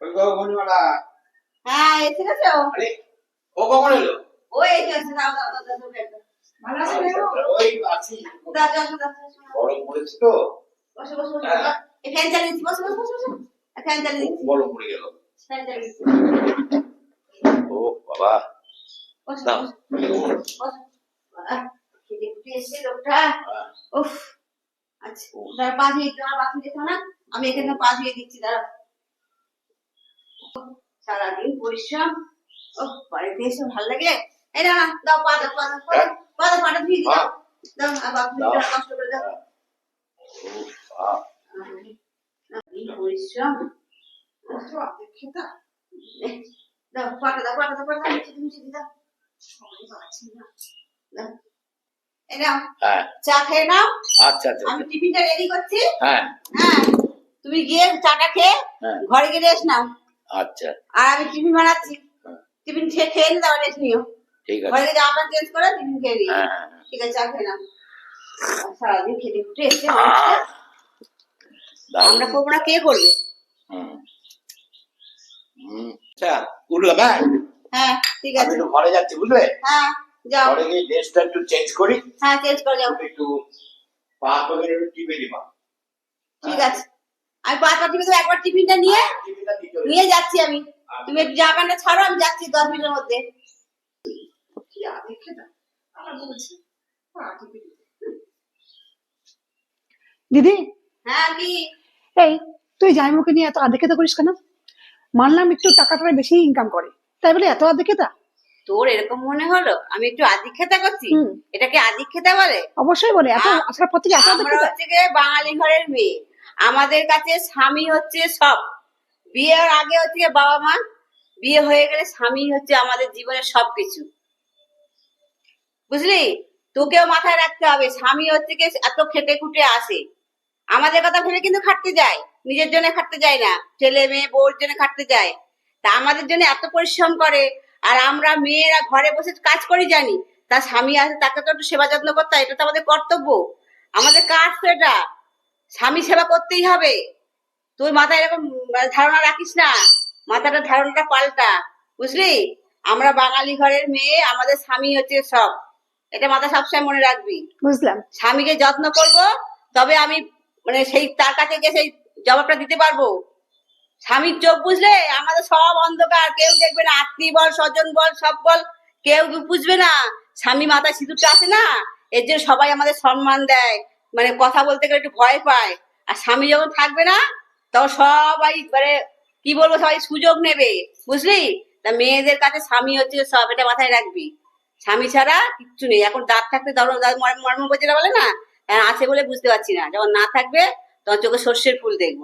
ওই গো মণিমালা। হ্যাঁ এসে গেছো আরে ও কখন এলো? ও এসে দাও দাও দাও দাও দাও, দাও। ভালো আছো ওই আছি। দাও দাও দাও, দাও দাও। গরম পড়েছে তো। বসো বসো বসো হ্যাঁ। এই ফ্যান চালিয়ে দিচ্ছি বসো বসো বসো। বসো ফ্যান চালিয়ে দিচ্ছি গরম পড়ে গেল। ফ্যান চালিয়ে ও বাবা। বসো দাও। বসো বসো আহ, খেতে খুঁটে লোকটা। উফ আচ্ছা দাঁড়া পা ধুয়ে দাঁড়া বাথরুম যেতে না। আমি এখানে পা ধুয়ে দিচ্ছি দাঁড়া সারাদিন পরিশ্রম ও বাড়িতে এসে ভালো লাগে এই না দাও পা দাও পা দাও পা দাও, পা দাও ধুয়ে দিও হ্যাঁ। দাও আর বাথরুম দাও। দাও কষ্ট করে দাও। পরিশ্রম পাটা পাটা পাটা হ্যাঁ। চা খেয়ে নাও। আচ্ছা আচ্ছা আমি টিফিনটা রেডি করছি। হ্যাঁ। হ্যাঁ তুমি গিয়ে চাটা খেয়ে হ্যাঁ। ঘরে গিয়ে রেস্ট নাও। আচ্ছা। আর আমি টিফিন বানাচ্ছি। হ্যাঁ। টিফিন খেয়ে খেয়ে নি তারপর রেস্ট নিও। ঠিক আছে। ঘরে জামা প্যান্ট চেঞ্জ করে টিফিন খেয়ে হ্যাঁ হ্যাঁ। ঠিক আছে চা খেয়ে নাও। সারাদিন খেটে খুটে আমরা করব না কে করবে? হুম। হুম। আচ্ছা উঠলাম হ্যাঁ? হ্যাঁ ঠিক আছে। একটু ঘরে যাচ্ছি বুঝলে? হ্যাঁ যাও। ঘরে গিয়ে ড্রেসটা একটু চেঞ্জ করি। হ্যাঁ চেঞ্জ করে যাও। একটু পা করে একটু টিপে দিবা। ঠিক আছে। আমি পাঁচ পাঁচ টিফিন একবার টিফিনটা নিয়ে। নিয়ে যাচ্ছি আমি। তুমি একটু জামা প্যান্টটা ছাড়ো আমি যাচ্ছি দশ মিনিটের মধ্যে। দিদি? হ্যাঁ কি এই তুই নিয়ে এত আধে করিস কেন? মানলাম একটু টাকাটা বেশি ইনকাম করে। তাই বলে এত আদেখেতা তোর এরকম মনে হলো? আমি একটু আদিক্ষেতা করছি। এটাকে আদিক্ষেতা বলে? অবশ্যই বলে। এত আসার পর থেকে এত গিয়ে বাঙালি ঘরের মেয়ে। আমাদের কাছে স্বামী হচ্ছে সব। বিয়ের আগে হচ্ছে বাবা মা, বিয়ে হয়ে গেলে স্বামী হচ্ছে আমাদের জীবনের সবকিছু। বুঝলি? তোকেও মাথায় রাখতে হবে, স্বামী হচ্ছে গিয়ে এত খেটে খুটে আসে। আমাদের কথা ভেবে কিন্তু খাটতে যায়, নিজের জন্য খাটতে যায় না, ছেলে মেয়ে, বউর জন্য খাটতে যায়। তা আমাদের জন্য এত পরিশ্রম করে, আর আমরা মেয়েরা ঘরে বসে কাজ করি জানি তার স্বামী আছে, তাকে তো একটু সেবা যত্ন করতে হয়, এটা তো আমাদের কর্তব্য। আমাদের কাজ তো এটা। স্বামী সেবা করতেই হবে। তুই মাথায় এরকম ধারণা রাখিস না। মাথাটা ধারণাটা পাল্টা বুঝলি? আমরা বাঙালি ঘরের মেয়ে আমাদের স্বামী হচ্ছে সব। এটা মাথা সবসময় মনে রাখবি। বুঝলাম। স্বামীকে যত্ন করব তবে আমি মানে সেই তার কাছে গিয়ে সেই জবাবটা দিতে পারব। স্বামীর চোখ বুঝলে আমাদের সব অন্ধকার। কেউ দেখবে না আত্মীয় বল স্বজন বল সব বল। কেউ বুঝবে না স্বামী মাথায় সিঁদুরটা আছে না? এর জন্য সবাই আমাদের সম্মান দেয়। মানে কথা বলতে গেলে একটু ভয় পায়। আর স্বামী যখন থাকবে না তখন সবাই মানে কি বলব সবাই সুযোগ নেবে। বুঝলি? তা মেয়েদের কাছে স্বামী হচ্ছে সব এটা মাথায় রাখবি। স্বামী ছাড়া কিচ্ছু নেই। এখন দাঁত থাকতে ধরো মর্ম বোঝেরা বলে না? হ্যাঁ, আছে বলে বুঝতে পারছি না। যখন না থাকবে তখন চোখে সর্ষের ফুল দেখব।